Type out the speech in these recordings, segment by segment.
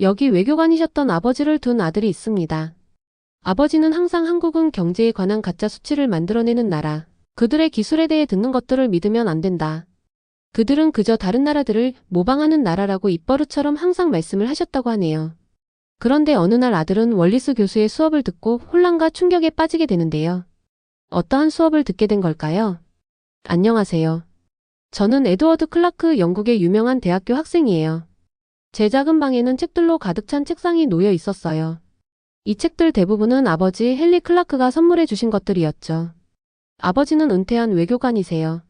여기 외교관이셨던 아버지를 둔 아들이 있습니다. 아버지는 항상 한국은 경제에 관한 가짜 수치를 만들어내는 나라. 그들의 기술에 대해 듣는 것들을 믿으면 안 된다. 그들은 그저 다른 나라들을 모방하는 나라라고 입버릇처럼 항상 말씀을 하셨다고 하네요. 그런데 어느 날 아들은 월리스 교수의 수업을 듣고 혼란과 충격에 빠지게 되는데요. 어떠한 수업을 듣게 된 걸까요? 안녕하세요. 저는 에드워드 클라크 영국의 유명한 대학교 학생이에요. 제 작은 방에는 책들로 가득 찬 책상이 놓여 있었어요. 이 책들 대부분은 아버지 헨리 클라크가 선물해 주신 것들이었죠. 아버지는 은퇴한 외교관이세요.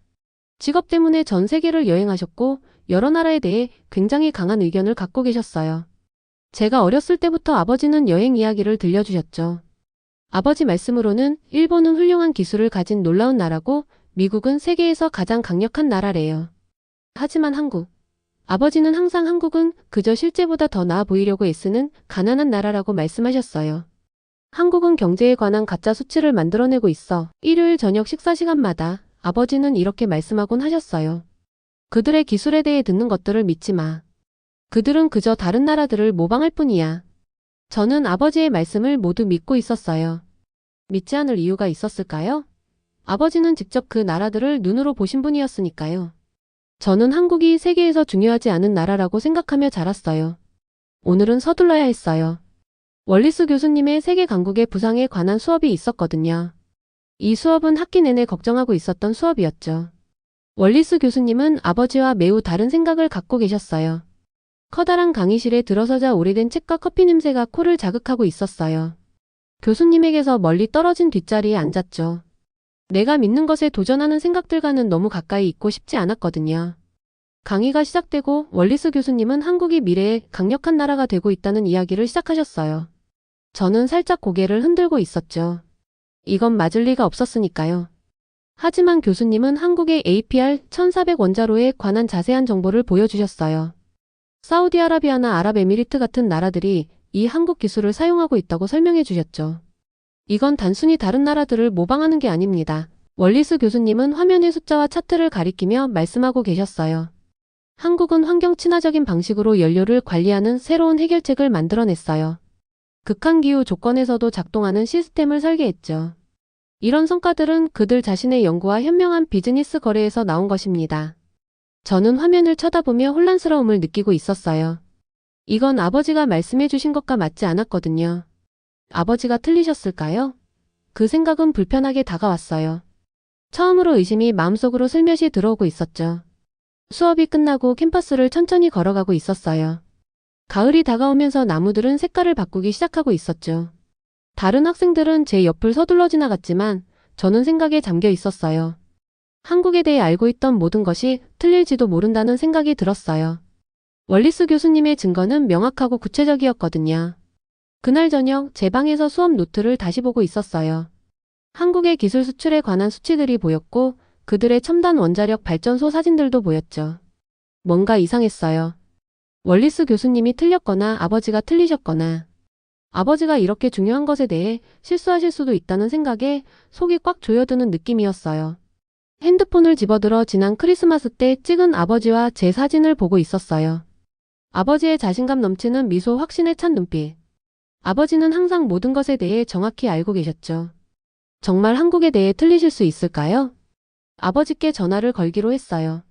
직업 때문에 전 세계를 여행하셨고 여러 나라에 대해 굉장히 강한 의견을 갖고 계셨어요. 제가 어렸을 때부터 아버지는 여행 이야기를 들려주셨죠. 아버지 말씀으로는 일본은 훌륭한 기술을 가진 놀라운 나라고 미국은 세계에서 가장 강력한 나라래요. 하지만 한국. 아버지는 항상 한국은 그저 실제보다 더 나아 보이려고 애쓰는 가난한 나라라고 말씀하셨어요. 한국은 경제에 관한 가짜 수치를 만들어내고 있어 일요일 저녁 식사 시간마다 아버지는 이렇게 말씀하곤 하셨어요. 그들의 기술에 대해 듣는 것들을 믿지 마. 그들은 그저 다른 나라들을 모방할 뿐이야. 저는 아버지의 말씀을 모두 믿고 있었어요. 믿지 않을 이유가 있었을까요? 아버지는 직접 그 나라들을 눈으로 보신 분이었으니까요. 저는 한국이 세계에서 중요하지 않은 나라라고 생각하며 자랐어요. 오늘은 서둘러야 했어요. 월리스 교수님의 세계 강국의 부상에 관한 수업이 있었거든요. 이 수업은 학기 내내 걱정하고 있었던 수업이었죠. 월리스 교수님은 아버지와 매우 다른 생각을 갖고 계셨어요. 커다란 강의실에 들어서자 오래된 책과 커피 냄새가 코를 자극하고 있었어요. 교수님에게서 멀리 떨어진 뒷자리에 앉았죠. 내가 믿는 것에 도전하는 생각들과는 너무 가까이 있고 싶지 않았거든요. 강의가 시작되고 월리스 교수님은 한국이 미래에 강력한 나라가 되고 있다는 이야기를 시작하셨어요. 저는 살짝 고개를 흔들고 있었죠. 이건 맞을 리가 없었으니까요. 하지만 교수님은 한국의 APR 1400 원자로에 관한 자세한 정보를 보여주셨어요. 사우디아라비아나 아랍에미리트 같은 나라들이 이 한국 기술을 사용하고 있다고 설명해 주셨죠. 이건 단순히 다른 나라들을 모방하는 게 아닙니다. 월리스 교수님은 화면의 숫자와 차트를 가리키며 말씀하고 계셨어요. 한국은 환경 친화적인 방식으로 연료를 관리하는 새로운 해결책을 만들어냈어요. 극한 기후 조건에서도 작동하는 시스템을 설계했죠. 이런 성과들은 그들 자신의 연구와 현명한 비즈니스 거래에서 나온 것입니다. 저는 화면을 쳐다보며 혼란스러움을 느끼고 있었어요. 이건 아버지가 말씀해 주신 것과 맞지 않았거든요. 아버지가 틀리셨을까요? 그 생각은 불편하게 다가왔어요. 처음으로 의심이 마음속으로 슬며시 들어오고 있었죠. 수업이 끝나고 캠퍼스를 천천히 걸어가고 있었어요. 가을이 다가오면서 나무들은 색깔을 바꾸기 시작하고 있었죠. 다른 학생들은 제 옆을 서둘러 지나갔지만 저는 생각에 잠겨 있었어요. 한국에 대해 알고 있던 모든 것이 틀릴지도 모른다는 생각이 들었어요. 월리스 교수님의 증거는 명확하고 구체적이었거든요. 그날 저녁 제 방에서 수업 노트를 다시 보고 있었어요. 한국의 기술 수출에 관한 수치들이 보였고 그들의 첨단 원자력 발전소 사진들도 보였죠. 뭔가 이상했어요. 월리스 교수님이 틀렸거나 아버지가 틀리셨거나 아버지가 이렇게 중요한 것에 대해 실수하실 수도 있다는 생각에 속이 꽉 조여드는 느낌이었어요. 핸드폰을 집어들어 지난 크리스마스 때 찍은 아버지와 제 사진을 보고 있었어요. 아버지의 자신감 넘치는 미소 확신에 찬 눈빛. 아버지는 항상 모든 것에 대해 정확히 알고 계셨죠. 정말 한국에 대해 틀리실 수 있을까요? 아버지께 전화를 걸기로 했어요.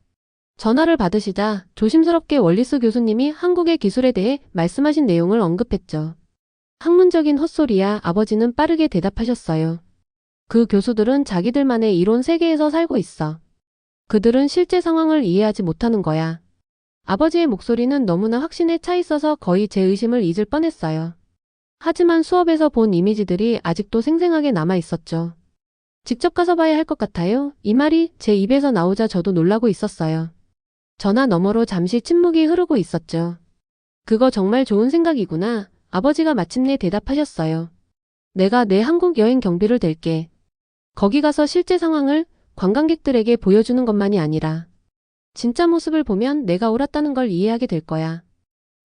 전화를 받으시자 조심스럽게 월리스 교수님이 한국의 기술에 대해 말씀하신 내용을 언급했죠. 학문적인 헛소리야 아버지는 빠르게 대답하셨어요. 그 교수들은 자기들만의 이론 세계에서 살고 있어. 그들은 실제 상황을 이해하지 못하는 거야. 아버지의 목소리는 너무나 확신에 차 있어서 거의 제 의심을 잊을 뻔했어요. 하지만 수업에서 본 이미지들이 아직도 생생하게 남아 있었죠. 직접 가서 봐야 할 것 같아요. 이 말이 제 입에서 나오자 저도 놀라고 있었어요. 전화 너머로 잠시 침묵이 흐르고 있었죠. 그거 정말 좋은 생각이구나. 아버지가 마침내 대답하셨어요. 내가 내 한국 여행 경비를 댈게. 거기 가서 실제 상황을 관광객들에게 보여주는 것만이 아니라 진짜 모습을 보면 내가 옳았다는 걸 이해하게 될 거야.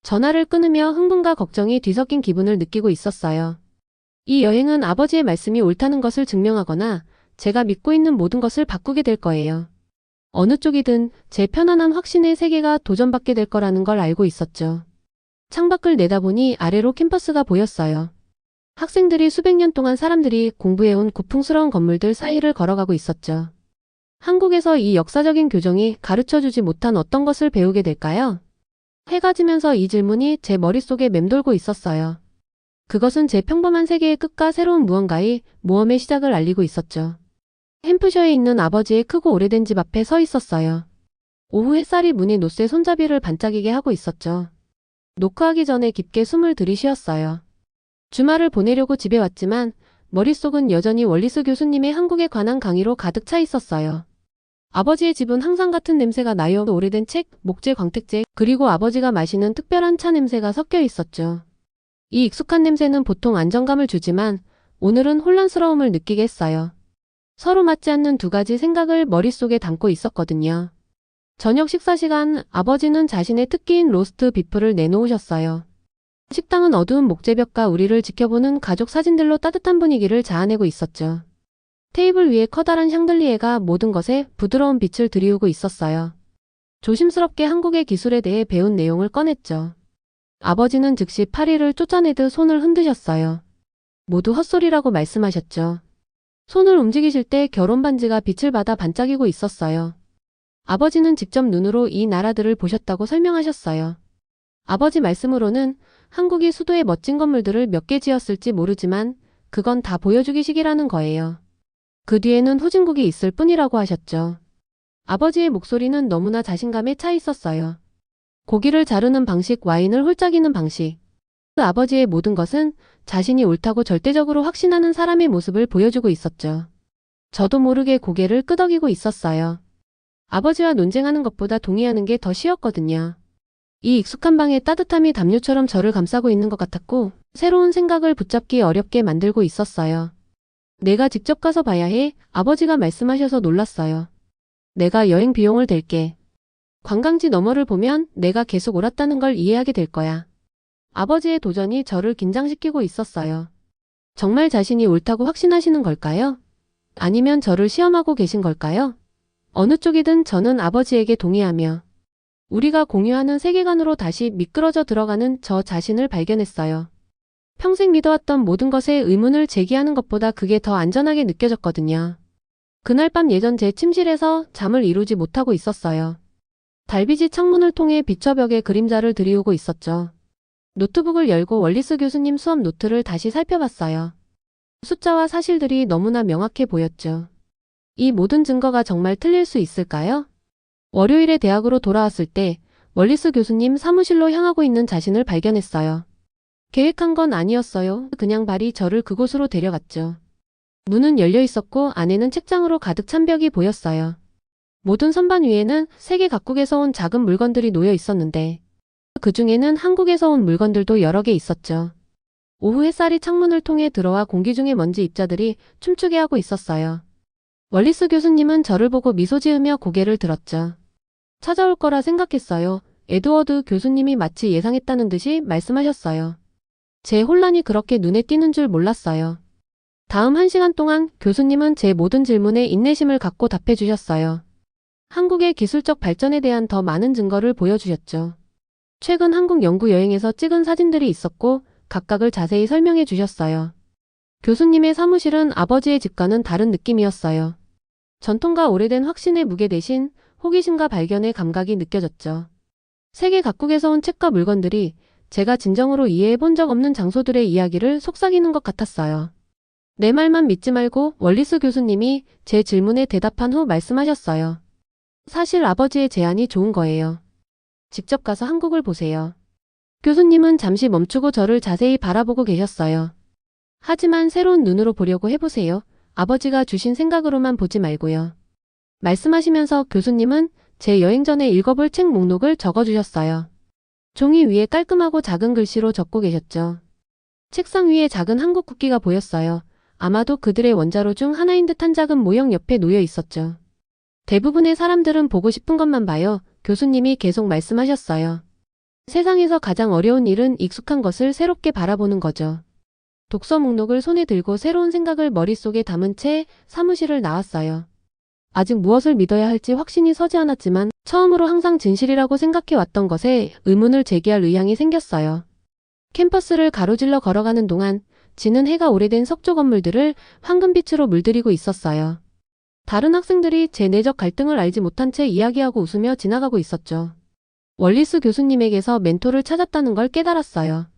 전화를 끊으며 흥분과 걱정이 뒤섞인 기분을 느끼고 있었어요. 이 여행은 아버지의 말씀이 옳다는 것을 증명하거나 제가 믿고 있는 모든 것을 바꾸게 될 거예요. 어느 쪽이든 제 편안한 확신의 세계가 도전받게 될 거라는 걸 알고 있었죠. 창밖을 내다보니 아래로 캠퍼스가 보였어요. 학생들이 수백 년 동안 사람들이 공부해온 고풍스러운 건물들 사이를 걸어가고 있었죠. 한국에서 이 역사적인 교정이 가르쳐 주지 못한 어떤 것을 배우게 될까요? 해가 지면서 이 질문이 제 머릿속에 맴돌고 있었어요. 그것은 제 평범한 세계의 끝과 새로운 무언가의 모험의 시작을 알리고 있었죠. 햄프셔에 있는 아버지의 크고 오래된 집 앞에 서 있었어요. 오후 햇살이 문의 노쇠 손잡이를 반짝이게 하고 있었죠. 노크하기 전에 깊게 숨을 들이쉬었어요. 주말을 보내려고 집에 왔지만 머릿속은 여전히 월리스 교수님의 한국에 관한 강의로 가득 차 있었어요. 아버지의 집은 항상 같은 냄새가 나요. 오래된 책, 목재 광택제, 그리고 아버지가 마시는 특별한 차 냄새가 섞여 있었죠. 이 익숙한 냄새는 보통 안정감을 주지만 오늘은 혼란스러움을 느끼게 했어요. 서로 맞지 않는 두 가지 생각을 머릿속에 담고 있었거든요. 저녁 식사 시간 아버지는 자신의 특기인 로스트 비프를 내놓으셨어요. 식당은 어두운 목재벽과 우리를 지켜보는 가족 사진들로 따뜻한 분위기를 자아내고 있었죠. 테이블 위에 커다란 샹들리에가 모든 것에 부드러운 빛을 들이우고 있었어요. 조심스럽게 한국의 기술에 대해 배운 내용을 꺼냈죠. 아버지는 즉시 파리를 쫓아내듯 손을 흔드셨어요. 모두 헛소리라고 말씀하셨죠. 손을 움직이실 때 결혼 반지가 빛을 받아 반짝이고 있었어요. 아버지는 직접 눈으로 이 나라들을 보셨다고 설명하셨어요. 아버지 말씀으로는 한국이 수도의 멋진 건물들을 몇 개 지었을지 모르지만 그건 다 보여주기식이라는 거예요. 그 뒤에는 후진국이 있을 뿐이라고 하셨죠. 아버지의 목소리는 너무나 자신감에 차 있었어요. 고기를 자르는 방식, 와인을 홀짝이는 방식. 그 아버지의 모든 것은 자신이 옳다고 절대적으로 확신하는 사람의 모습을 보여주고 있었죠. 저도 모르게 고개를 끄덕이고 있었어요. 아버지와 논쟁하는 것보다 동의하는 게 더 쉬웠거든요. 이 익숙한 방의 따뜻함이 담요처럼 저를 감싸고 있는 것 같았고 새로운 생각을 붙잡기 어렵게 만들고 있었어요. 내가 직접 가서 봐야 해 아버지가 말씀하셔서 놀랐어요. 내가 여행 비용을 댈게. 관광지 너머를 보면 내가 계속 옳았다는 걸 이해하게 될 거야. 아버지의 도전이 저를 긴장시키고 있었어요. 정말 자신이 옳다고 확신하시는 걸까요? 아니면 저를 시험하고 계신 걸까요? 어느 쪽이든 저는 아버지에게 동의하며 우리가 공유하는 세계관으로 다시 미끄러져 들어가는 저 자신을 발견했어요. 평생 믿어왔던 모든 것에 의문을 제기하는 것보다 그게 더 안전하게 느껴졌거든요. 그날 밤 예전 제 침실에서 잠을 이루지 못하고 있었어요. 달빛이 창문을 통해 비처 벽에 그림자를 들이우고 있었죠. 노트북을 열고 월리스 교수님 수업 노트를 다시 살펴봤어요. 숫자와 사실들이 너무나 명확해 보였죠. 이 모든 증거가 정말 틀릴 수 있을까요? 월요일에 대학으로 돌아왔을 때 월리스 교수님 사무실로 향하고 있는 자신을 발견했어요. 계획한 건 아니었어요. 그냥 발이 저를 그곳으로 데려갔죠. 문은 열려 있었고 안에는 책장으로 가득 찬 벽이 보였어요. 모든 선반 위에는 세계 각국에서 온 작은 물건들이 놓여 있었는데 그 중에는 한국에서 온 물건들도 여러 개 있었죠. 오후 햇살이 창문을 통해 들어와 공기 중의 먼지 입자들이 춤추게 하고 있었어요. 월리스 교수님은 저를 보고 미소 지으며 고개를 들었죠. 찾아올 거라 생각했어요. 에드워드 교수님이 마치 예상했다는 듯이 말씀하셨어요. 제 혼란이 그렇게 눈에 띄는 줄 몰랐어요. 다음 한 시간 동안 교수님은 제 모든 질문에 인내심을 갖고 답해 주셨어요. 한국의 기술적 발전에 대한 더 많은 증거를 보여주셨죠. 최근 한국 연구 여행에서 찍은 사진들이 있었고 각각을 자세히 설명해 주셨어요. 교수님의 사무실은 아버지의 집과는 다른 느낌이었어요. 전통과 오래된 확신의 무게 대신 호기심과 발견의 감각이 느껴졌죠. 세계 각국에서 온 책과 물건들이 제가 진정으로 이해해 본 적 없는 장소들의 이야기를 속삭이는 것 같았어요. 내 말만 믿지 말고 월리스 교수님이 제 질문에 대답한 후 말씀하셨어요. 사실 아버지의 제안이 좋은 거예요. 직접 가서 한국을 보세요. 교수님은 잠시 멈추고 저를 자세히 바라보고 계셨어요. 하지만 새로운 눈으로 보려고 해보세요. 아버지가 주신 생각으로만 보지 말고요. 말씀하시면서 교수님은 제 여행 전에 읽어볼 책 목록을 적어주셨어요. 종이 위에 깔끔하고 작은 글씨로 적고 계셨죠. 책상 위에 작은 한국 국기가 보였어요. 아마도 그들의 원자로 중 하나인 듯한 작은 모형 옆에 놓여 있었죠. 대부분의 사람들은 보고 싶은 것만 봐요. 교수님이 계속 말씀하셨어요. 세상에서 가장 어려운 일은 익숙한 것을 새롭게 바라보는 거죠. 독서 목록을 손에 들고 새로운 생각을 머릿속에 담은 채 사무실을 나왔어요. 아직 무엇을 믿어야 할지 확신이 서지 않았지만 처음으로 항상 진실이라고 생각해왔던 것에 의문을 제기할 의향이 생겼어요. 캠퍼스를 가로질러 걸어가는 동안 지는 해가 오래된 석조 건물들을 황금빛으로 물들이고 있었어요. 다른 학생들이 제 내적 갈등을 알지 못한 채 이야기하고 웃으며 지나가고 있었죠. 월리스 교수님에게서 멘토를 찾았다는 걸 깨달았어요.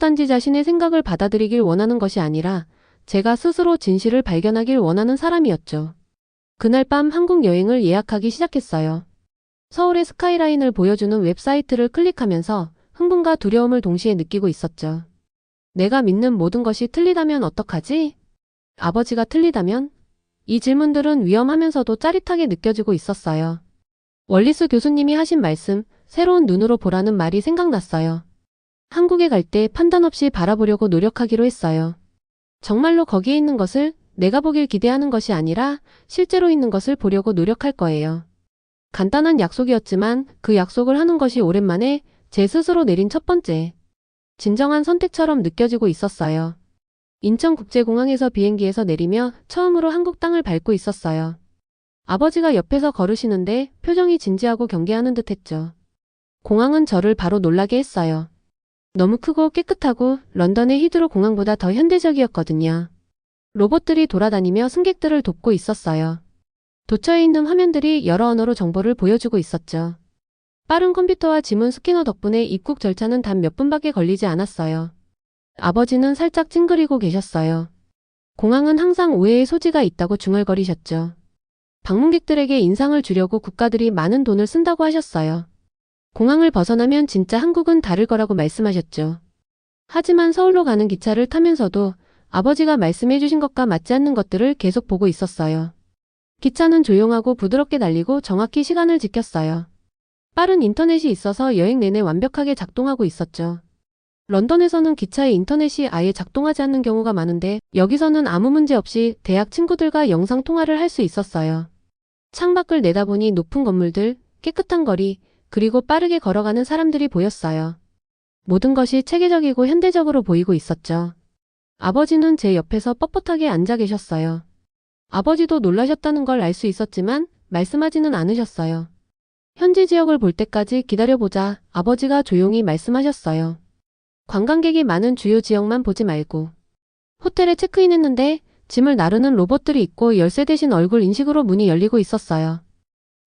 단지 자신의 생각을 받아들이길 원하는 것이 아니라 제가 스스로 진실을 발견하길 원하는 사람이었죠. 그날 밤 한국 여행을 예약하기 시작했어요. 서울의 스카이라인을 보여주는 웹사이트를 클릭하면서 흥분과 두려움을 동시에 느끼고 있었죠. 내가 믿는 모든 것이 틀리다면 어떡하지? 아버지가 틀리다면? 이 질문들은 위험하면서도 짜릿하게 느껴지고 있었어요. 월리스 교수님이 하신 말씀, 새로운 눈으로 보라는 말이 생각났어요. 한국에 갈 때 판단 없이 바라보려고 노력하기로 했어요. 정말로 거기에 있는 것을 내가 보길 기대하는 것이 아니라 실제로 있는 것을 보려고 노력할 거예요. 간단한 약속이었지만 그 약속을 하는 것이 오랜만에 제 스스로 내린 첫 번째, 진정한 선택처럼 느껴지고 있었어요. 인천국제공항에서 비행기에서 내리며 처음으로 한국 땅을 밟고 있었어요. 아버지가 옆에서 걸으시는데 표정이 진지하고 경계하는 듯 했죠. 공항은 저를 바로 놀라게 했어요. 너무 크고 깨끗하고 런던의 히드로 공항보다 더 현대적이었거든요. 로봇들이 돌아다니며 승객들을 돕고 있었어요. 도처에 있는 화면들이 여러 언어로 정보를 보여주고 있었죠. 빠른 컴퓨터와 지문 스캐너 덕분에 입국 절차는 단 몇 분밖에 걸리지 않았어요. 아버지는 살짝 찡그리고 계셨어요. 공항은 항상 오해의 소지가 있다고 중얼거리셨죠. 방문객들에게 인상을 주려고 국가들이 많은 돈을 쓴다고 하셨어요. 공항을 벗어나면 진짜 한국은 다를 거라고 말씀하셨죠. 하지만 서울로 가는 기차를 타면서도 아버지가 말씀해 주신 것과 맞지 않는 것들을 계속 보고 있었어요. 기차는 조용하고 부드럽게 달리고 정확히 시간을 지켰어요. 빠른 인터넷이 있어서 여행 내내 완벽하게 작동하고 있었죠. 런던에서는 기차의 인터넷이 아예 작동하지 않는 경우가 많은데 여기서는 아무 문제 없이 대학 친구들과 영상 통화를 할 수 있었어요. 창밖을 내다보니 높은 건물들, 깨끗한 거리, 그리고 빠르게 걸어가는 사람들이 보였어요. 모든 것이 체계적이고 현대적으로 보이고 있었죠. 아버지는 제 옆에서 뻣뻣하게 앉아 계셨어요. 아버지도 놀라셨다는 걸 알 수 있었지만 말씀하지는 않으셨어요. 현지 지역을 볼 때까지 기다려보자 아버지가 조용히 말씀하셨어요. 관광객이 많은 주요 지역만 보지 말고. 호텔에 체크인했는데 짐을 나르는 로봇들이 있고 열쇠 대신 얼굴 인식으로 문이 열리고 있었어요.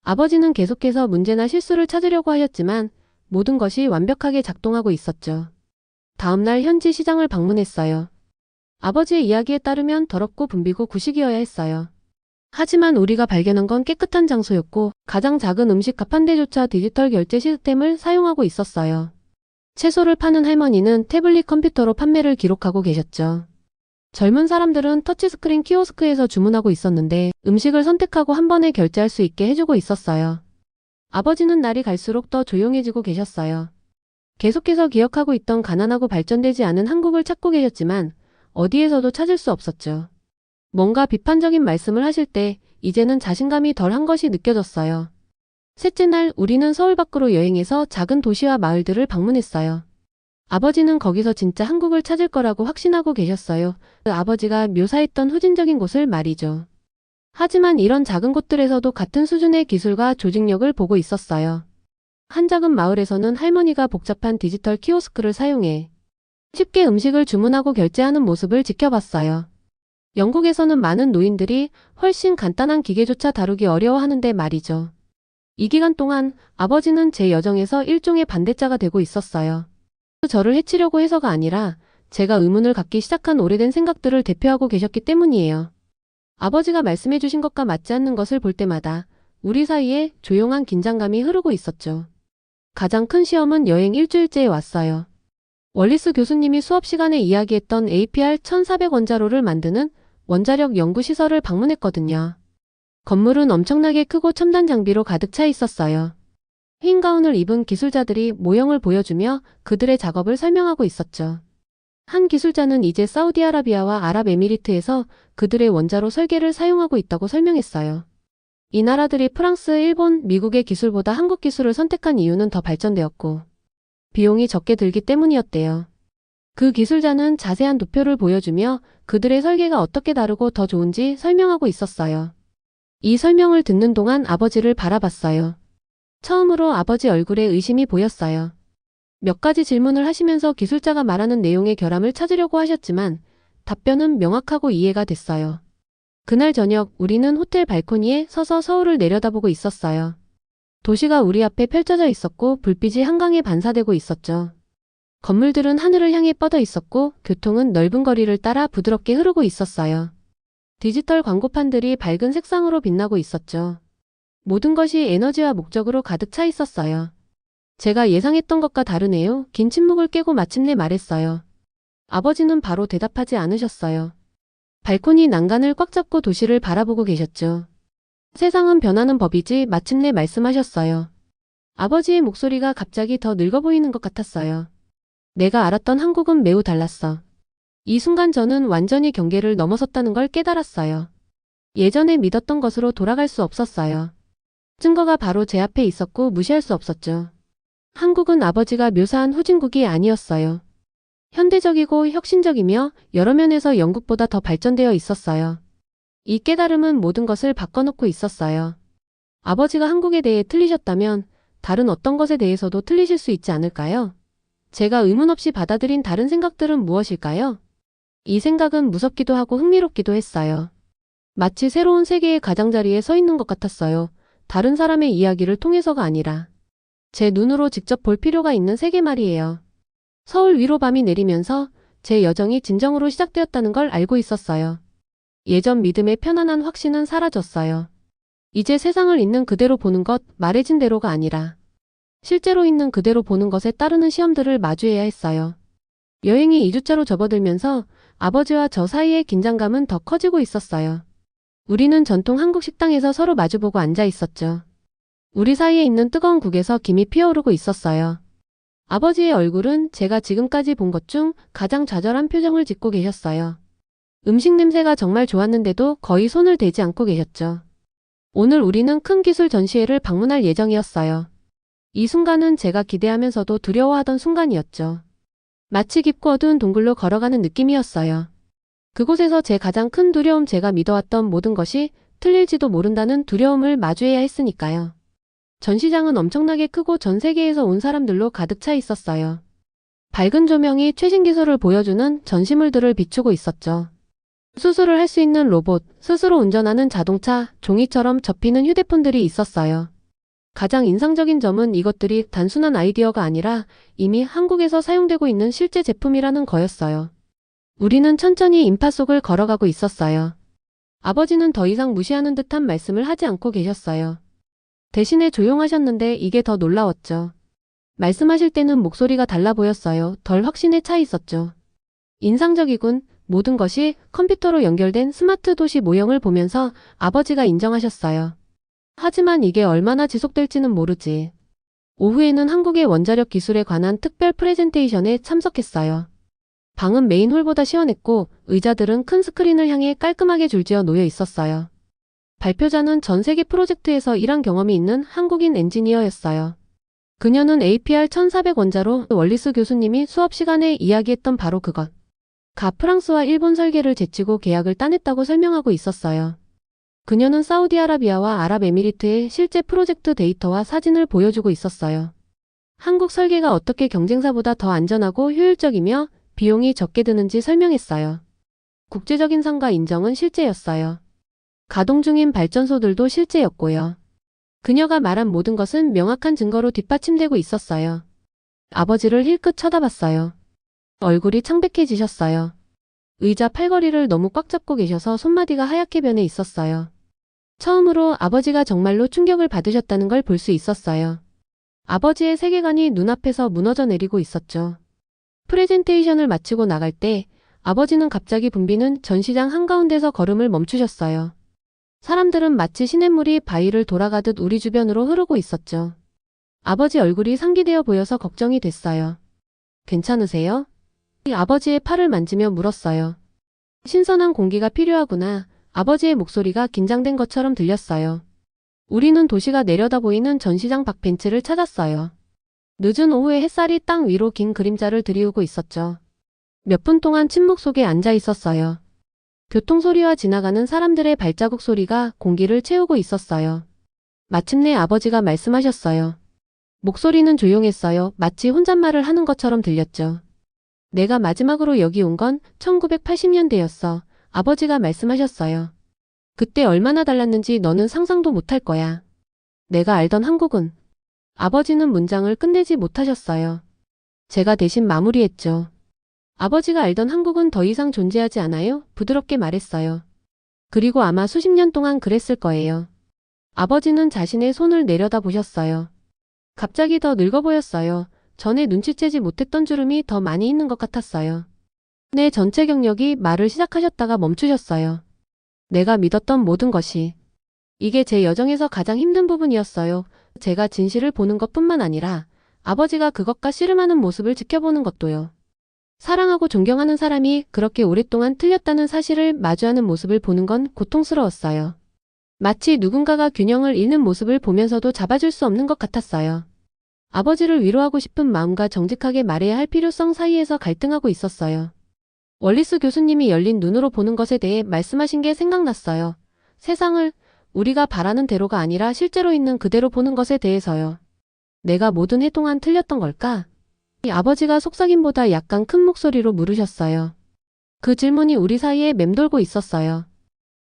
아버지는 계속해서 문제나 실수를 찾으려고 하셨지만 모든 것이 완벽하게 작동하고 있었죠. 다음날 현지 시장을 방문했어요. 아버지의 이야기에 따르면 더럽고 붐비고 구식이어야 했어요. 하지만 우리가 발견한 건 깨끗한 장소였고 가장 작은 음식 값한 대조차 디지털 결제 시스템을 사용하고 있었어요. 채소를 파는 할머니는 태블릿 컴퓨터로 판매를 기록하고 계셨죠. 젊은 사람들은 터치스크린 키오스크에서 주문하고 있었는데 음식을 선택하고 한 번에 결제할 수 있게 해주고 있었어요. 아버지는 날이 갈수록 더 조용해지고 계셨어요. 계속해서 기억하고 있던 가난하고 발전되지 않은 한국을 찾고 계셨지만 어디에서도 찾을 수 없었죠. 뭔가 비판적인 말씀을 하실 때 이제는 자신감이 덜한 것이 느껴졌어요. 셋째 날 우리는 서울 밖으로 여행해서 작은 도시와 마을들을 방문했어요. 아버지는 거기서 진짜 한국을 찾을 거라고 확신하고 계셨어요. 그 아버지가 묘사했던 후진적인 곳을 말이죠. 하지만 이런 작은 곳들에서도 같은 수준의 기술과 조직력을 보고 있었어요. 한 작은 마을에서는 할머니가 복잡한 디지털 키오스크를 사용해 쉽게 음식을 주문하고 결제하는 모습을 지켜봤어요. 영국에서는 많은 노인들이 훨씬 간단한 기계조차 다루기 어려워하는데 말이죠. 이 기간 동안 아버지는 제 여정에서 일종의 반대자가 되고 있었어요. 저를 해치려고 해서가 아니라 제가 의문을 갖기 시작한 오래된 생각들을 대표하고 계셨기 때문이에요. 아버지가 말씀해 주신 것과 맞지 않는 것을 볼 때마다 우리 사이에 조용한 긴장감이 흐르고 있었죠. 가장 큰 시험은 여행 일주일째에 왔어요. 월리스 교수님이 수업 시간에 이야기했던 APR 1400 원자로를 만드는 원자력 연구시설을 방문했거든요. 건물은 엄청나게 크고 첨단 장비로 가득 차 있었어요. 흰 가운을 입은 기술자들이 모형을 보여주며 그들의 작업을 설명하고 있었죠. 한 기술자는 이제 사우디아라비아와 아랍에미리트에서 그들의 원자로 설계를 사용하고 있다고 설명했어요. 이 나라들이 프랑스, 일본, 미국의 기술보다 한국 기술을 선택한 이유는 더 발전되었고 비용이 적게 들기 때문이었대요. 그 기술자는 자세한 도표를 보여주며 그들의 설계가 어떻게 다르고 더 좋은지 설명하고 있었어요. 이 설명을 듣는 동안 아버지를 바라봤어요. 처음으로 아버지 얼굴에 의심이 보였어요. 몇 가지 질문을 하시면서 기술자가 말하는 내용의 결함을 찾으려고 하셨지만 답변은 명확하고 이해가 됐어요. 그날 저녁 우리는 호텔 발코니에 서서 서울을 내려다보고 있었어요. 도시가 우리 앞에 펼쳐져 있었고 불빛이 한강에 반사되고 있었죠. 건물들은 하늘을 향해 뻗어 있었고 교통은 넓은 거리를 따라 부드럽게 흐르고 있었어요. 디지털 광고판들이 밝은 색상으로 빛나고 있었죠. 모든 것이 에너지와 목적으로 가득 차 있었어요. 제가 예상했던 것과 다르네요. 긴 침묵을 깨고 마침내 말했어요. 아버지는 바로 대답하지 않으셨어요. 발코니 난간을 꽉 잡고 도시를 바라보고 계셨죠. 세상은 변하는 법이지 마침내 말씀하셨어요. 아버지의 목소리가 갑자기 더 늙어 보이는 것 같았어요. 내가 알았던 한국은 매우 달랐어. 이 순간 저는 완전히 경계를 넘어섰다는 걸 깨달았어요. 예전에 믿었던 것으로 돌아갈 수 없었어요. 증거가 바로 제 앞에 있었고 무시할 수 없었죠. 한국은 아버지가 묘사한 후진국이 아니었어요. 현대적이고 혁신적이며 여러 면에서 영국보다 더 발전되어 있었어요. 이 깨달음은 모든 것을 바꿔놓고 있었어요. 아버지가 한국에 대해 틀리셨다면 다른 어떤 것에 대해서도 틀리실 수 있지 않을까요? 제가 의문 없이 받아들인 다른 생각들은 무엇일까요? 이 생각은 무섭기도 하고 흥미롭기도 했어요. 마치 새로운 세계의 가장자리에 서 있는 것 같았어요. 다른 사람의 이야기를 통해서가 아니라 제 눈으로 직접 볼 필요가 있는 세계 말이에요. 서울 위로 밤이 내리면서 제 여정이 진정으로 시작되었다는 걸 알고 있었어요. 예전 믿음의 편안한 확신은 사라졌어요. 이제 세상을 있는 그대로 보는 것, 말해진 대로가 아니라 실제로 있는 그대로 보는 것에 따르는 시험들을 마주해야 했어요. 여행이 2주차로 접어들면서 아버지와 저 사이의 긴장감은 더 커지고 있었어요. 우리는 전통 한국 식당에서 서로 마주보고 앉아 있었죠. 우리 사이에 있는 뜨거운 국에서 김이 피어오르고 있었어요. 아버지의 얼굴은 제가 지금까지 본 것 중 가장 좌절한 표정을 짓고 계셨어요. 음식 냄새가 정말 좋았는데도 거의 손을 대지 않고 계셨죠. 오늘 우리는 큰 기술 전시회를 방문할 예정이었어요. 이 순간은 제가 기대하면서도 두려워하던 순간이었죠. 마치 깊고 어두운 동굴로 걸어가는 느낌이었어요. 그곳에서 제 가장 큰 두려움 제가 믿어왔던 모든 것이 틀릴지도 모른다는 두려움을 마주해야 했으니까요. 전시장은 엄청나게 크고 전 세계에서 온 사람들로 가득 차 있었어요. 밝은 조명이 최신 기술을 보여주는 전시물들을 비추고 있었죠. 수술을 할 수 있는 로봇, 스스로 운전하는 자동차, 종이처럼 접히는 휴대폰들이 있었어요. 가장 인상적인 점은 이것들이 단순한 아이디어가 아니라 이미 한국에서 사용되고 있는 실제 제품이라는 거였어요. 우리는 천천히 인파 속을 걸어가고 있었어요. 아버지는 더 이상 무시하는 듯한 말씀을 하지 않고 계셨어요. 대신에 조용하셨는데 이게 더 놀라웠죠. 말씀하실 때는 목소리가 달라 보였어요. 덜 확신에 차 있었죠. 인상적이군. 모든 것이 컴퓨터로 연결된 스마트 도시 모형을 보면서 아버지가 인정하셨어요. 하지만 이게 얼마나 지속될지는 모르지. 오후에는 한국의 원자력 기술에 관한 특별 프레젠테이션에 참석했어요. 방은 메인 홀보다 시원했고 의자들은 큰 스크린을 향해 깔끔하게 줄지어 놓여 있었어요. 발표자는 전 세계 프로젝트에서 일한 경험이 있는 한국인 엔지니어였어요. 그녀는 APR 1400 원자로 월리스 교수님이 수업 시간에 이야기했던 바로 그것. 가 프랑스와 일본 설계를 제치고 계약을 따냈다고 설명하고 있었어요. 그녀는 사우디아라비아와 아랍에미리트의 실제 프로젝트 데이터와 사진을 보여주고 있었어요. 한국 설계가 어떻게 경쟁사보다 더 안전하고 효율적이며 비용이 적게 드는지 설명했어요. 국제적인 상과 인정은 실제였어요. 가동 중인 발전소들도 실제였고요. 그녀가 말한 모든 것은 명확한 증거로 뒷받침되고 있었어요. 아버지를 힐끗 쳐다봤어요. 얼굴이 창백해지셨어요. 의자 팔걸이를 너무 꽉 잡고 계셔서 손마디가 하얗게 변해 있었어요. 처음으로 아버지가 정말로 충격을 받으셨다는 걸 볼 수 있었어요. 아버지의 세계관이 눈앞에서 무너져 내리고 있었죠. 프레젠테이션을 마치고 나갈 때 아버지는 갑자기 붐비는 전시장 한가운데서 걸음을 멈추셨어요. 사람들은 마치 시냇물이 바위를 돌아가듯 우리 주변으로 흐르고 있었죠. 아버지 얼굴이 상기되어 보여서 걱정이 됐어요. 괜찮으세요? 아버지의 팔을 만지며 물었어요. 신선한 공기가 필요하구나. 아버지의 목소리가 긴장된 것처럼 들렸어요. 우리는 도시가 내려다 보이는 전시장 밖 벤치를 찾았어요. 늦은 오후에 햇살이 땅 위로 긴 그림자를 들이우고 있었죠. 몇 분 동안 침묵 속에 앉아 있었어요. 교통소리와 지나가는 사람들의 발자국 소리가 공기를 채우고 있었어요. 마침내 아버지가 말씀하셨어요. 목소리는 조용했어요. 마치 혼잣말을 하는 것처럼 들렸죠. 내가 마지막으로 여기 온 건 1980년대였어. 아버지가 말씀하셨어요. 그때 얼마나 달랐는지 너는 상상도 못할 거야. 내가 알던 한국은 아버지는 문장을 끝내지 못하셨어요. 제가 대신 마무리했죠. 아버지가 알던 한국은 더 이상 존재하지 않아요? 부드럽게 말했어요. 그리고 아마 수십 년 동안 그랬을 거예요. 아버지는 자신의 손을 내려다 보셨어요. 갑자기 더 늙어 보였어요. 전에 눈치채지 못했던 주름이 더 많이 있는 것 같았어요. 내 전체 경력이 말을 시작하셨다가 멈추셨어요. 내가 믿었던 모든 것이. 이게 제 여정에서 가장 힘든 부분이었어요. 제가 진실을 보는 것 뿐만 아니라 아버지가 그것과 씨름하는 모습을 지켜보는 것도요. 사랑하고 존경하는 사람이 그렇게 오랫동안 틀렸다는 사실을 마주하는 모습을 보는 건 고통스러웠어요. 마치 누군가가 균형을 잃는 모습을 보면서도 잡아줄 수 없는 것 같았어요. 아버지를 위로하고 싶은 마음과 정직하게 말해야 할 필요성 사이에서 갈등하고 있었어요. 월리스 교수님이 열린 눈으로 보는 것에 대해 말씀하신 게 생각났어요. 세상을 우리가 바라는 대로가 아니라 실제로 있는 그대로 보는 것에 대해서요. 내가 모든 해 동안 틀렸던 걸까? 이 아버지가 속삭임보다 약간 큰 목소리로 물으셨어요. 그 질문이 우리 사이에 맴돌고 있었어요.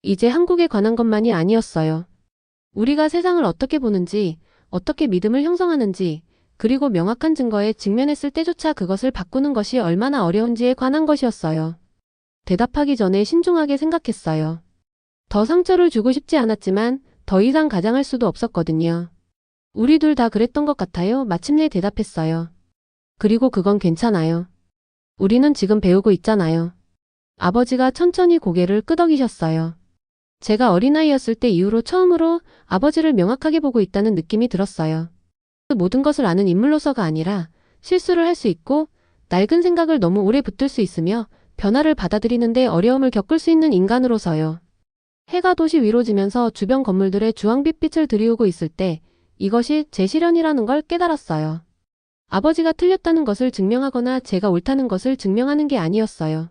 이제 한국에 관한 것만이 아니었어요. 우리가 세상을 어떻게 보는지, 어떻게 믿음을 형성하는지, 그리고 명확한 증거에 직면했을 때조차 그것을 바꾸는 것이 얼마나 어려운지에 관한 것이었어요. 대답하기 전에 신중하게 생각했어요. 더 상처를 주고 싶지 않았지만 더 이상 가장할 수도 없었거든요. 우리 둘 다 그랬던 것 같아요. 마침내 대답했어요. 그리고 그건 괜찮아요. 우리는 지금 배우고 있잖아요. 아버지가 천천히 고개를 끄덕이셨어요. 제가 어린아이였을 때 이후로 처음으로 아버지를 명확하게 보고 있다는 느낌이 들었어요. 모든 것을 아는 인물로서가 아니라 실수를 할 수 있고 낡은 생각을 너무 오래 붙들 수 있으며 변화를 받아들이는데 어려움을 겪을 수 있는 인간으로서요. 해가 도시 위로 지면서 주변 건물들의 주황빛 빛을 들이우고 있을 때 이것이 제 시련이라는 걸 깨달았어요. 아버지가 틀렸다는 것을 증명하거나 제가 옳다는 것을 증명하는 게 아니었어요.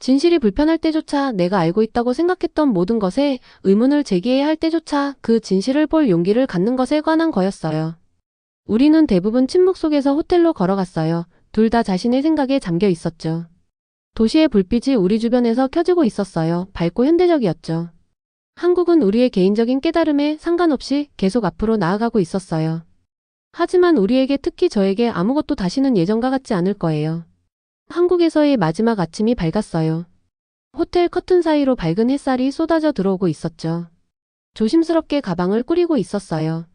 진실이 불편할 때조차 내가 알고 있다고 생각했던 모든 것에 의문을 제기해야 할 때조차 그 진실을 볼 용기를 갖는 것에 관한 거였어요. 우리는 대부분 침묵 속에서 호텔로 걸어갔어요. 둘 다 자신의 생각에 잠겨 있었죠. 도시의 불빛이 우리 주변에서 켜지고 있었어요. 밝고 현대적이었죠. 한국은 우리의 개인적인 깨달음에 상관없이 계속 앞으로 나아가고 있었어요. 하지만 우리에게 특히 저에게 아무것도 다시는 예전과 같지 않을 거예요. 한국에서의 마지막 아침이 밝았어요. 호텔 커튼 사이로 밝은 햇살이 쏟아져 들어오고 있었죠. 조심스럽게 가방을 꾸리고 있었어요.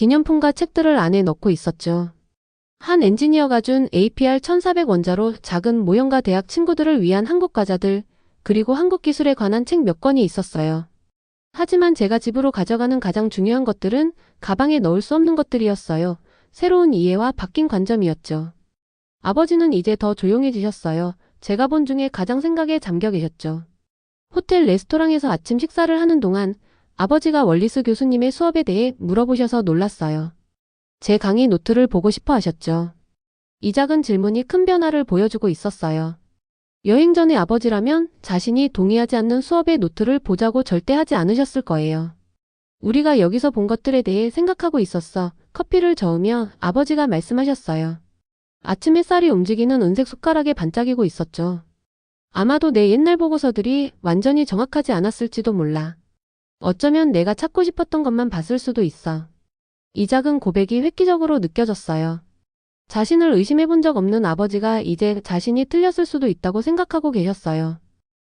기념품과 책들을 안에 넣고 있었죠. 한 엔지니어가 준 APR 1400 원자로 작은 모형과 대학 친구들을 위한 한국 과자들, 그리고 한국 기술에 관한 책 몇 권이 있었어요. 하지만 제가 집으로 가져가는 가장 중요한 것들은 가방에 넣을 수 없는 것들이었어요. 새로운 이해와 바뀐 관점이었죠. 아버지는 이제 더 조용해지셨어요. 제가 본 중에 가장 생각에 잠겨 계셨죠. 호텔 레스토랑에서 아침 식사를 하는 동안 아버지가 월리스 교수님의 수업에 대해 물어보셔서 놀랐어요. 제 강의 노트를 보고 싶어 하셨죠. 이 작은 질문이 큰 변화를 보여주고 있었어요. 여행 전에 아버지라면 자신이 동의하지 않는 수업의 노트를 보자고 절대 하지 않으셨을 거예요. 우리가 여기서 본 것들에 대해 생각하고 있었어. 커피를 저으며 아버지가 말씀하셨어요. 아침 햇살이 움직이는 은색 숟가락에 반짝이고 있었죠. 아마도 내 옛날 보고서들이 완전히 정확하지 않았을지도 몰라. 어쩌면 내가 찾고 싶었던 것만 봤을 수도 있어. 이 작은 고백이 획기적으로 느껴졌어요. 자신을 의심해 본 적 없는 아버지가 이제 자신이 틀렸을 수도 있다고 생각하고 계셨어요.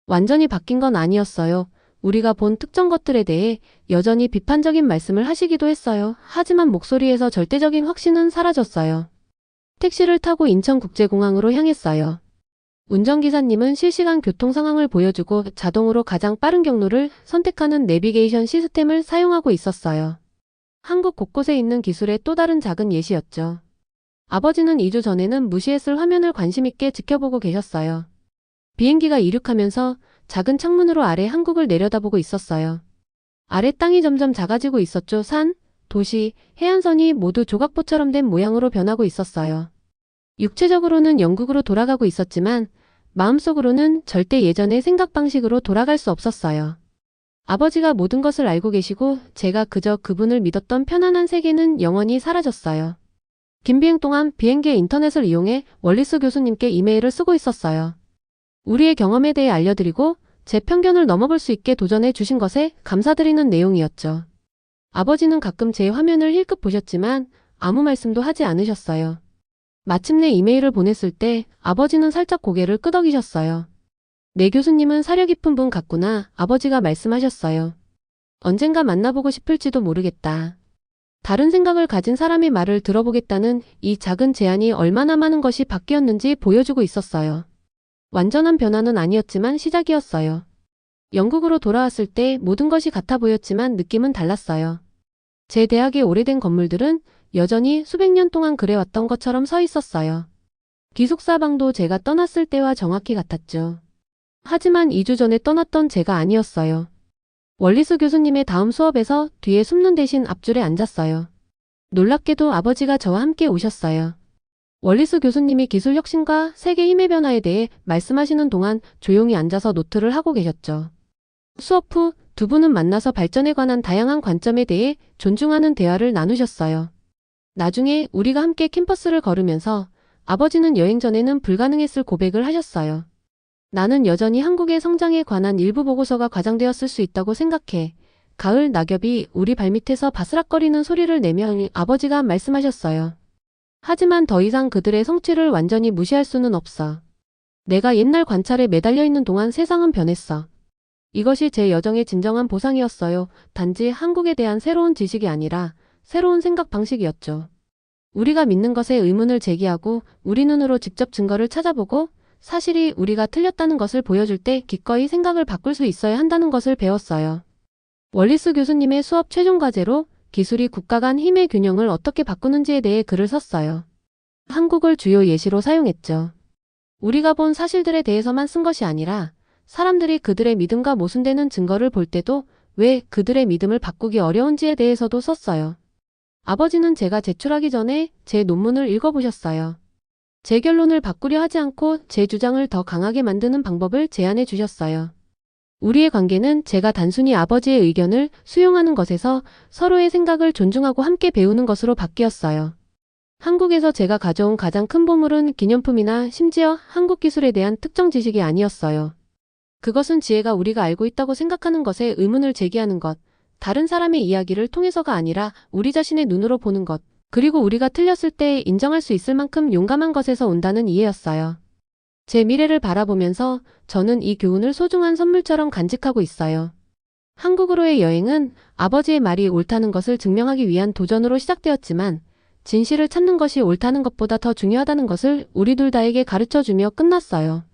완전히 바뀐 건 아니었어요. 우리가 본 특정 것들에 대해 여전히 비판적인 말씀을 하시기도 했어요. 하지만 목소리에서 절대적인 확신은 사라졌어요. 택시를 타고 인천국제공항으로 향했어요. 운전기사님은 실시간 교통 상황을 보여주고 자동으로 가장 빠른 경로를 선택하는 내비게이션 시스템을 사용하고 있었어요. 한국 곳곳에 있는 기술의 또 다른 작은 예시였죠. 아버지는 2주 전에는 무시했을 화면을 관심있게 지켜보고 계셨어요. 비행기가 이륙하면서 작은 창문으로 아래 한국을 내려다보고 있었어요. 아래 땅이 점점 작아지고 있었죠. 산, 도시, 해안선이 모두 조각보처럼 된 모양으로 변하고 있었어요. 육체적으로는 영국으로 돌아가고 있었지만 마음속으로는 절대 예전의 생각 방식으로 돌아갈 수 없었어요. 아버지가 모든 것을 알고 계시고 제가 그저 그분을 믿었던 편안한 세계는 영원히 사라졌어요. 긴 비행 동안 비행기의 인터넷을 이용해 월리스 교수님께 이메일을 쓰고 있었어요. 우리의 경험에 대해 알려드리고 제 편견을 넘어볼 수 있게 도전해 주신 것에 감사드리는 내용이었죠. 아버지는 가끔 제 화면을 힐끗 보셨지만 아무 말씀도 하지 않으셨어요. 마침내 이메일을 보냈을 때 아버지는 살짝 고개를 끄덕이셨어요. 내 교수님은 사려 깊은 분 같구나 아버지가 말씀하셨어요. 언젠가 만나보고 싶을지도 모르겠다. 다른 생각을 가진 사람의 말을 들어보겠다는 이 작은 제안이 얼마나 많은 것이 바뀌었는지 보여주고 있었어요. 완전한 변화는 아니었지만 시작이었어요. 영국으로 돌아왔을 때 모든 것이 같아 보였지만 느낌은 달랐어요. 제 대학의 오래된 건물들은 여전히 수백 년 동안 그래왔던 것처럼 서 있었어요. 기숙사 방도 제가 떠났을 때와 정확히 같았죠. 하지만 2주 전에 떠났던 제가 아니었어요. 월리스 교수님의 다음 수업에서 뒤에 숨는 대신 앞줄에 앉았어요. 놀랍게도 아버지가 저와 함께 오셨어요. 월리스 교수님이 기술 혁신과 세계 힘의 변화에 대해 말씀하시는 동안 조용히 앉아서 노트를 하고 계셨죠. 수업 후 두 분은 만나서 발전에 관한 다양한 관점에 대해 존중하는 대화를 나누셨어요. 나중에 우리가 함께 캠퍼스를 걸으면서 아버지는 여행 전에는 불가능했을 고백을 하셨어요. 나는 여전히 한국의 성장에 관한 일부 보고서가 과장되었을 수 있다고 생각해. 가을 낙엽이 우리 발밑에서 바스락거리는 소리를 내며 아버지가 말씀하셨어요. 하지만 더 이상 그들의 성취를 완전히 무시할 수는 없어. 내가 옛날 관찰에 매달려 있는 동안 세상은 변했어. 이것이 제 여정의 진정한 보상이었어요. 단지 한국에 대한 새로운 지식이 아니라 새로운 생각 방식이었죠. 우리가 믿는 것에 의문을 제기하고 우리 눈으로 직접 증거를 찾아보고 사실이 우리가 틀렸다는 것을 보여줄 때 기꺼이 생각을 바꿀 수 있어야 한다는 것을 배웠어요. 월리스 교수님의 수업 최종 과제로 기술이 국가 간 힘의 균형을 어떻게 바꾸는지에 대해 글을 썼어요. 한국을 주요 예시로 사용했죠. 우리가 본 사실들에 대해서만 쓴 것이 아니라 사람들이 그들의 믿음과 모순되는 증거를 볼 때도 왜 그들의 믿음을 바꾸기 어려운지에 대해서도 썼어요. 아버지는 제가 제출하기 전에 제 논문을 읽어보셨어요. 제 결론을 바꾸려 하지 않고 제 주장을 더 강하게 만드는 방법을 제안해 주셨어요. 우리의 관계는 제가 단순히 아버지의 의견을 수용하는 것에서 서로의 생각을 존중하고 함께 배우는 것으로 바뀌었어요. 한국에서 제가 가져온 가장 큰 보물은 기념품이나 심지어 한국 기술에 대한 특정 지식이 아니었어요. 그것은 지혜가 우리가 알고 있다고 생각하는 것에 의문을 제기하는 것, 다른 사람의 이야기를 통해서가 아니라 우리 자신의 눈으로 보는 것, 그리고 우리가 틀렸을 때 인정할 수 있을 만큼 용감한 것에서 온다는 이해였어요. 제 미래를 바라보면서 저는 이 교훈을 소중한 선물처럼 간직하고 있어요. 한국으로의 여행은 아버지의 말이 옳다는 것을 증명하기 위한 도전으로 시작되었지만 진실을 찾는 것이 옳다는 것보다 더 중요하다는 것을 우리 둘 다에게 가르쳐 주며 끝났어요.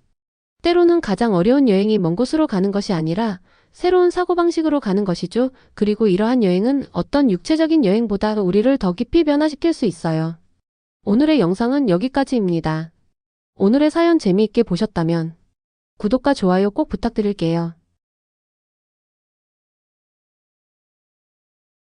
때로는 가장 어려운 여행이 먼 곳으로 가는 것이 아니라 새로운 사고방식으로 가는 것이죠. 그리고 이러한 여행은 어떤 육체적인 여행보다 우리를 더 깊이 변화시킬 수 있어요. 오늘의 영상은 여기까지입니다. 오늘의 사연 재미있게 보셨다면 구독과 좋아요 꼭 부탁드릴게요.